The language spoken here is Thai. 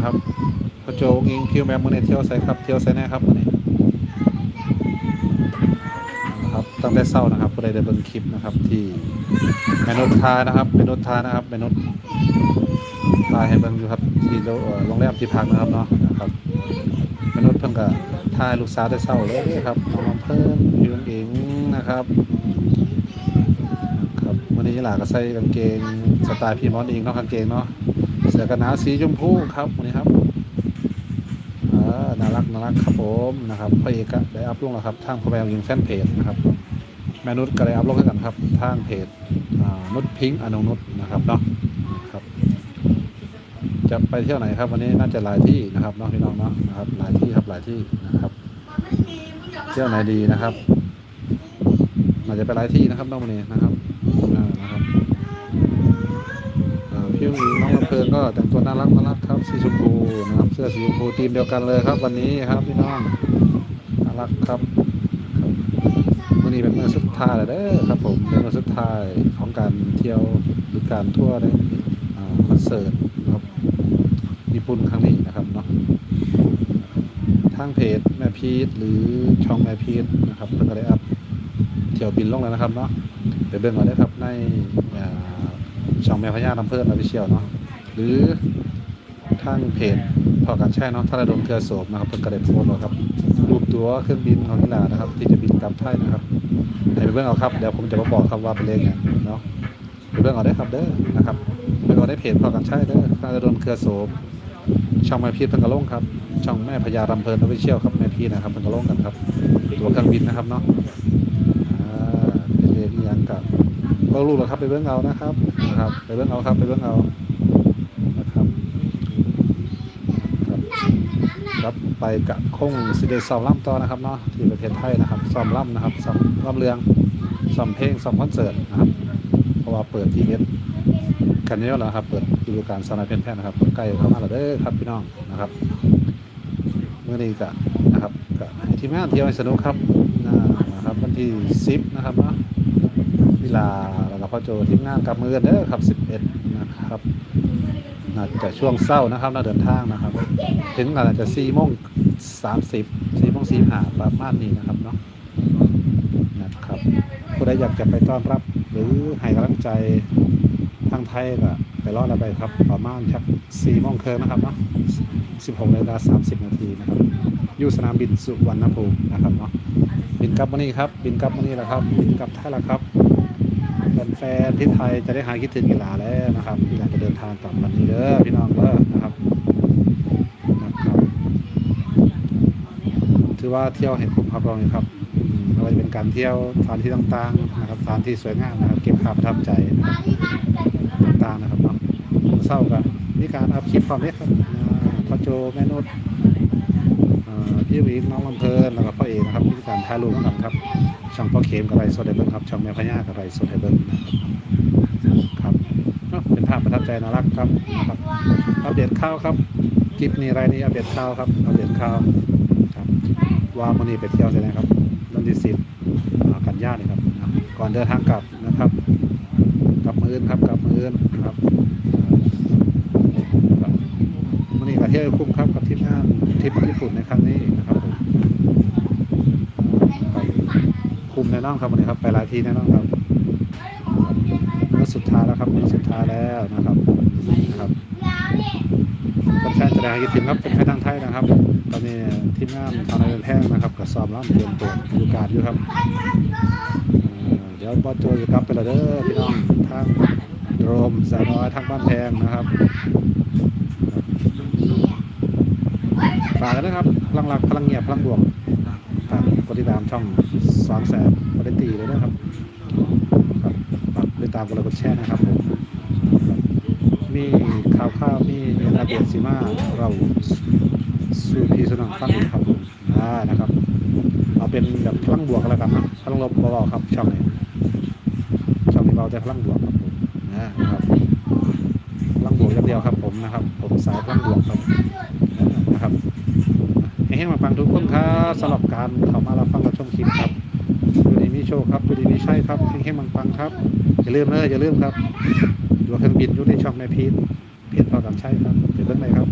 นะครับพระโจงอิงคิวแมมมือเนี่ยเที่ยวใส่ครับเที่ยวใส่แน่ครับมือนี้นะครับตั้งแต่เศร้านะครับผู้ใดได้เบิ่งคลิปนะครับ ที่แมนุทานะครับแมนุทานะครับแมนุทาให้เบิ่งอยู่ครับที่โรงแรมที่พักนะครับเนาะนะครับแมนุเพิ่งก็ทายลูกสาวได้เศร้าเลยครับน้องเพิ่มยูงอิงนะครับครับวันนี้หลาก็ใส่กางเกงสไตล์พี่มอนเองเนาะกางเกงเนาะ เสื้อกันหนาวสีชมพูครับวันนี้ครับอ่าน่ารักน่ารักครับผมนะครับพระเอกก็ได้อัพลงแล้วครับทางพ่อแม่ยิงแฟนเพจนะครับแมนุชก็ได้อัพลงให้กันครับทางเพจนุชพิงค์อนงนุชนะครับเนาะครับ จะไปเที่ยวไหนครับวันนี้น่าจะหลายที่นะครับเนาะพี่น้องเนาะนะครับหลายที่ครับหลายที่นะครับ เที่ยวไหนดีนะครับอาจจะไปหลายที่นะครับน้องวันนี้นะครับนะครับ อ่าพี่อุ๋ยน้องลำเพลินก็แต่งตัวน่ารักน่ารักครับสีชมพูนะครับเสื้อสีชมพูทีมเดียวกันเลยครับ วันนี้ครับพี่น้องน่ารักครับวันนี้เป็นมือสุดท้ายแล้วเด้อครับผมเป็นมือสุดท้ายของการเที่ยวหรือการทัวร์ในคอนเสิร์ตครับญี่ปุ่นครั้งนี้นะครับเนาะทางเพจแม่พีทหรือช่องแม่พีทนะครับเพิ่งก็ได้อัพเที่ยวบินลงแล้วนะครับเนาะไปเบิ่งเอาได้ครับในอ่า ช่องแม่พญาลำเพิ่นออฟฟิเชียลเนาะหรือทางเพจพอการแช่เนาะถ้าระดมเครือโสมนะครับเพิ่งก็ได้โพสต์แล้วครับรูปตัวเครื่องบินของนิลานะครับ ที่จะบินกลับไทยนะครับให้ไปเบิ่งเอาครับเดี๋ยวผมจะมาบอกครับว่าเป็นเลขเนี่ยเนาะไปเบิ่งเอาได้ครับเด้อนะครับไปเอาได้เพจพอการแช่เด้อถ้าระดมเครือโสมช่องแม่พีทเพิ่งกระลงครับช่องแม่พญารำเพลินออฟฟิเชียลครับแม่พีทนะครับเพิ่งกระลงกันครับตัวเครื่องบินนะครับเนาะอ่าเป็นเรื่องอิหยังกับ เบิ่งลูกเหรอครับ ไปเบิ่งเอานะครับนะครับ ไปเบิ่งเอาครับ ไปเบิ่งเอานะครับครับครับไปกะคงสิเดซอมล่ำต่อนะครับเนาะที่ประเทศไทยนะครับซอมล่ำนะครับซอมล่ำเรืองซอมเพลงซอมคอนเสิร์ตนะครับเพราะว่าเปิดทีเอสกันนี้แล้วครับ เปิดฤดูกาลสนาเพนแพนนะครับใกล้เข้ามาแล้วเด้อครับพี่น้องนะครับเมื่อนี้ก็นะครับก็ให้ทีมงานเที่ยวให้สนุกครับนะนะครับวันที่10นะครับเนาะเวลา แล้วก็พ่อโจทีมงานกับมือเด้อครับ 11 นะครับน่าจะช่วงเศร้านะครับน่าเดินทางนะครับ ถึงนอาจจะ4โมง30 4โมง45ประมาณนี้นะครับเนาะนะครับผู้ใดอยากจะไปต้อนรับ หรือให้กำลังใจทางไทยก็ไปรอดแล้วไปครับประมาณครับสี่โมงครึ่งนะครับเนาะสิบหกนาฬิกาสามสิบนาทีนะครับอยู่สนามบินสุวรรณภูมินะครับเนาะบินกลับวันนี้ครับ บินกลับวันนี้แหละครับ บินกลับไทยแล้วครับ แฟนๆที่ไทยจะได้หายคิดถึงกีฬาแล้วนะครับกีฬาจะเดินทางกลับวันนี้เด้อพี่น้องเด้อนะครับนะครับ ถือว่าเที่ยวเห็นคุ้มครับราเนี่ยครับอืมไม่ว่าจะเป็นการเที่ยวสถานที่ต่างๆนะครับสถานที่สวยงามนะครับ เก็บภาพประทับใจต่างๆนะครับเนาะเศร้ากันนี่การอัพคลิปความเล็กครับพ่อโจแม่นุช พี่วิงน้องลำเพลินแล้วก็พ่อเอกนะครับที่การถ่ายรูปกันครับช่องพ่อเข็มกับไรโซเดเบิลครับช่องแม่พญากับไรโซเดเบิลนะครับครับเป็นภาพประทับใจน่ารักครับนะครับอัปเดตข่าวครับคลิปนี้ไรนี้อัปเดตข่าวครับอัปเดตข่าวครับว่ามันนี้ไปเที่ยวใช่ไหมครับวันที่สิบกันยาเนี่ยครับก่อนเดินทางกลับนะครับกลับมืออื่นครับกลับมืออื่นครับ เที่ยวคุ้มครับกับทริปงานทริปญี่ปุ่นในครั้งนี้นะครับผมไปคุ้มแน่นอนครับวันนี้ครับ ไปหลายที่แน่นอนครับเมื่อสุดท้ายแล้วครับเมื่อสุดท้ายแล้วนะครับนะครับแฟนๆจะได้ให้ทีมครับเป็นแฟนทางไทยนะครับ ตอนนี้ทีมงานทางในแพงนะครับกับซ้อมร่ำเตรียมตัวดูการอยู่ครับเดี๋ยวบอสโจจะกลับไปและเด้อพี่น้องทางโรมสายน้อยทางบ้านแพงนะครับ ฝากกันนะครับพลังหลักพลังเงียบพลังบวกฝากกดติดตามช่องสองแสนกดได้ตีเลยนะครับครับฝากติดตามกดไลค์กดแชร์นะครับผมมีข่าวข้าวมีระเบียบสีมาเราสู่พีสนองฟังครับผมอ่านะครับเอาเป็นแบบพลังบวกแล้วกันนะพลังลบเบาๆครับช่องนี้ช่องนี้เบาแต่พลังบวกครับผมนะครับพลังบวกอย่างเดียวครับผมนะครับ ผมสายพลังบวกครับนะครับ ห้ให้มาฟังทุกคนครับสำหรับการเข้ามารับฟังรับชมคลิปครับดูดีมีโชคครับดูดีมีใช่ครับให้ให้มังฟังครับอย่าลืมเลยอย่าลืมครับดูเครื่องบินอยู่ในช่องในพีทเพจพอกันใช่ครับเป็นเรื่องไหนครับ